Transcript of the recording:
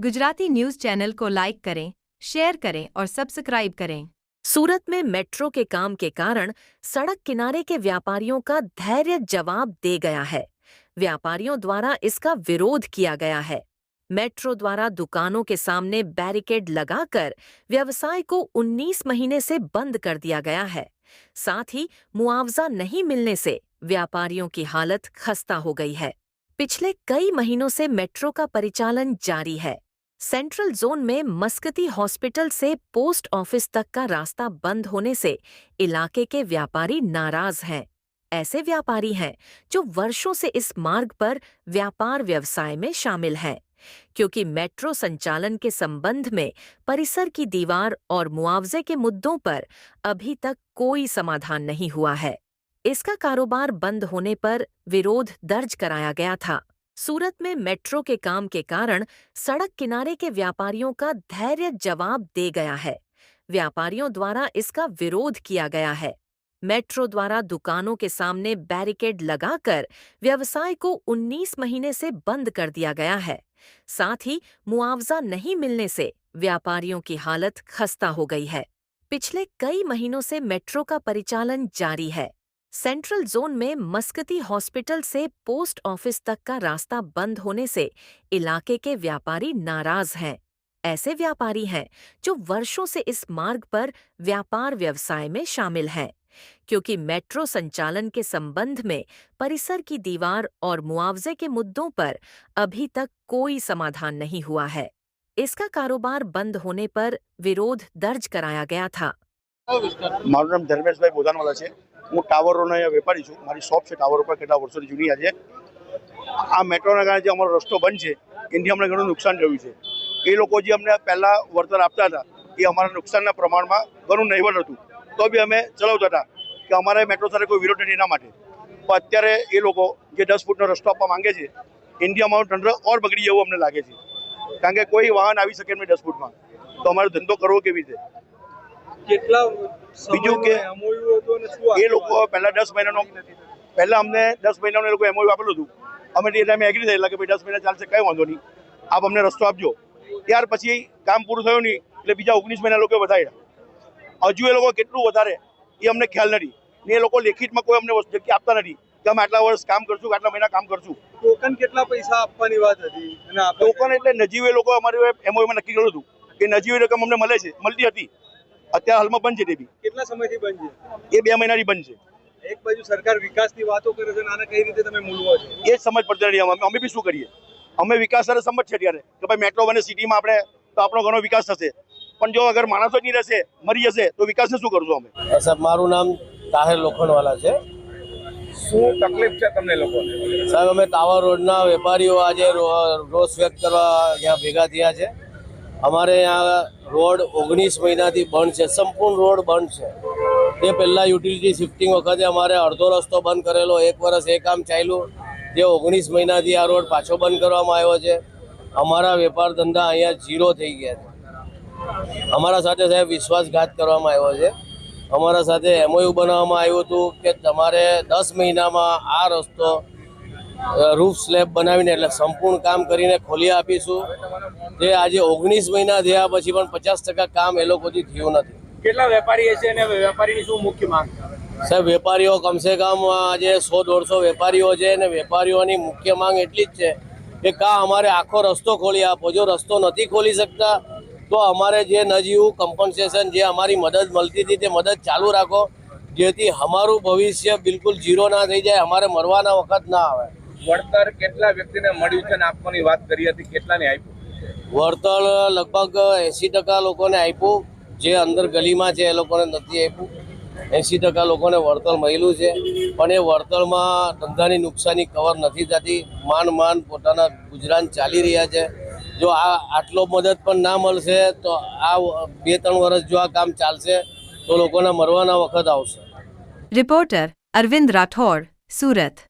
Gujarati news channel को like करें, share करें और सब्सक्राइब करें। सूरत में मेट्रो के काम के कारण सड़क किनारे के व्यापारियों का धैर्य जवाब दे गया है। व्यापारियों द्वारा इसका विरोध किया गया है। मेट्रो द्वारा दुकानों के सामने बैरिकेड लगाकर व्यवसाय को 19 महीने से बंद कर दिया गया है। साथ ही मुआवजा नहीं मिलने से व्यापारियों की हालत खस्ता हो गई है। पिछले कई महीनों से मेट्रो का परिचालन जारी है। सेंट्रल जोन में मस्कती हॉस्पिटल से पोस्ट ऑफ़िस तक का रास्ता बंद होने से इलाके के व्यापारी नाराज़ हैं। ऐसे व्यापारी हैं जो वर्षों से इस मार्ग पर व्यापार व्यवसाय में शामिल हैं, क्योंकि मेट्रो संचालन के संबंध में परिसर की दीवार और मुआवजे के मुद्दों पर अभी तक कोई समाधान नहीं हुआ है। इसका कारोबार बंद होने पर विरोध दर्ज कराया गया था। सूरत में मेट्रो के काम के कारण सड़क किनारे के व्यापारियों का धैर्य जवाब दे गया है। व्यापारियों द्वारा इसका विरोध किया गया है। मेट्रो द्वारा दुकानों के सामने बैरिकेड लगाकर व्यवसाय को 19 महीने से बंद कर दिया गया है। साथ ही मुआवजा नहीं मिलने से व्यापारियों की हालत खस्ता हो गई है। पिछले कई महीनों से मेट्रो का परिचालन जारी है। सेंट्रल जोन में मस्कती हॉस्पिटल से पोस्ट ऑफिस तक का रास्ता बंद होने से इलाके के व्यापारी नाराज हैं ऐसे व्यापारी हैं जो वर्षों से इस मार्ग पर व्यापार व्यवसाय में शामिल हैं क्योंकि मेट्रो संचालन के संबंध में परिसर की दीवार और मुआवजे के मुद्दों पर अभी तक कोई समाधान नहीं हुआ है इसका कारोबार बंद होने पर विरोध दर्ज कराया गया था મારું નામ ધર્મેશભાઈ બોધાનવાલા છે હું ટાવરોનો અહીંયા વેપારી છું. મારી શોપ છે ટાવર ઉપર કેટલા વર્ષોની જૂની આજે. આ મેટ્રોના કારણે જે અમારો રસ્તો બંધ છે, એનાથી અમને ઘણું નુકસાન થયું છે. એ લોકો જે અમને પહેલાં વળતર આપતા હતા, એ અમારા નુકસાનના પ્રમાણમાં ઘણું નહીવટ હતું. તો બી અમે ચલાવતા હતા કે અમારે મેટ્રો સાથે કોઈ વિરોધ નથી એના માટે. પણ અત્યારે એ લોકો જે દસ ફૂટનો રસ્તો આપવા માંગે છે, એનાથી અમારો તંત્ર ઓર બગડી જવું અમને લાગે છે. કારણ કે કોઈ વાહન આવી શકે નહીં દસ ફૂટમાં. તો અમારો ધંધો કરવો કેવી રીતે? કેટલા બીજું કે MOU હતો અને શું એ લોકો પહેલા દસ મહિનાનો પહેલા અમને દસ મહિનાનો એ લોકો એમઓયુ આપેલું હતું. અમે એ ટાઈમે એગ્રી થયેલા કે ભાઈ દસ મહિના ચાલશે કંઈ વાંધો નહીં. આપ અમને રસ્તો આપજો. ત્યાર પછી કામ પૂરું થયું નહીં એટલે બીજા ઓગણીસ મહિના લોકો વધાર્યા. હજુ એ લોકો કેટલું વધારે એ અમને ખ્યાલ નથી. ને એ લોકો લેખિતમાં કોઈ અમને વસ્તુ જગ્યા આપતા નથી કે અમે આટલા વર્ષ કામ કરશું આટલા મહિના કામ કરશું. ટોકન કેટલા પૈસા આપવાની વાત હતી અને ટોકન એટલે નજીવે લોકો અમારી એમઓયુમાં નક્કી કર્યું હતું કે નજીવી રકમ અમને મળે છે મળતી હતી. અત્યારે હાલમાં બંધ છે તે કેટલા સમયથી બંધ છે? એ બે મહિનાથી બંધ છે. એક બાજુ સરકાર વિકાસની વાતો કરે છે આને કઈ રીતે તમે મૂલવો છો? એ સમજ પડતી નથી. અમે અમે બી શું કરીએ? અમે વિકાસ સાથે સમજ છે ત્યારે કે ભાઈ મેટ્રો બને સિટીમાં આપણે તો આપણો ઘણો વિકાસ થશે. પણ જો અગર માણસો જ નહીં રહેશે મરી જશે તો વિકાસને શું કરશું અમે? સાહેબ મારું નામ તાહેર લોખંડવાલા છે. શું તકલીફ છે તમને લોકોને? સાહેબ અમે ટાવર રોડના વેપારીઓ આજે રો- રોષ વ્યક્ત કરવા અહીંયા ભેગા થયા છે. અમારે અહીંયા રોડ ઓગણીસ મહિનાથી બંધ છે, સંપૂર્ણ રોડ બંધ છે. તે પહેલાં યુટિલિટી શિફ્ટિંગ વખતે અમારે અડધો રસ્તો બંધ કરેલો, એક વર્ષ એ કામ ચાલ્યું. જે ઓગણીસ મહિનાથી આ રોડ પાછો બંધ કરવામાં આવ્યો છે. અમારા વેપાર ધંધા અહીંયા ઝીરો થઈ ગયા છે. અમારા સાથે સાહેબ વિશ્વાસઘાત કરવામાં આવ્યો છે. અમારા સાથે એમઓયુ બનાવવામાં આવ્યું હતું કે તમારે દસ મહિનામાં આ રસ્તો રૂફ સ્લેબ બનાવીને એટલે સંપૂર્ણ કામ કરીને ખોલી આપીશું. જે આજે ઓગણીસ મહિના થયા પછી પણ પચાસ ટકા કામ એ લોકોથી થયું નથી. કેટલા વેપારી હશે અને વેપારીની શું મુખ્ય માંગ સાહેબ વેપારીઓ કમસે કમ આજે સો દોઢસો વેપારીઓ છે અને વેપારીઓની મુખ્ય માંગ એટલી જ છે કે કા અમારે આખો રસ્તો ખોલી આપો. જો રસ્તો નથી ખોલી શકતા તો અમારે જે નજીવું કમ્પન્સેશન જે અમારી મદદ મળતી હતી તે મદદ ચાલુ રાખો જેથી અમારું ભવિષ્ય બિલકુલ ઝીરો ના થઈ જાય અમારે મરવાના વખત ના આવે. વળતર કેટલા વ્યક્તિને મળ્યું છે આપવાની વાત કરી હતી કેટલાને આપ્યું? વળતર લગભગ એંસી ટકા લોકોને આપ્યું. જે અંદર ગલીમાં છે એ લોકોને નથી આપ્યું. એંસી ટકા લોકોને વળતર મળેલું છે. પણ એ વળતરમાં ધંધાની નુકસાની કવર નથી થતી. માંડ માંડ પોતાના ગુજરાન ચાલી રહ્યા છે. જો આ આટલો મદદ પણ ના મળશે તો આ બે ત્રણ વર્ષ જો આ કામ ચાલશે તો લોકોના મરવાના વખત આવશે. રિપોર્ટર અરવિંદ રાઠોડ સુરત.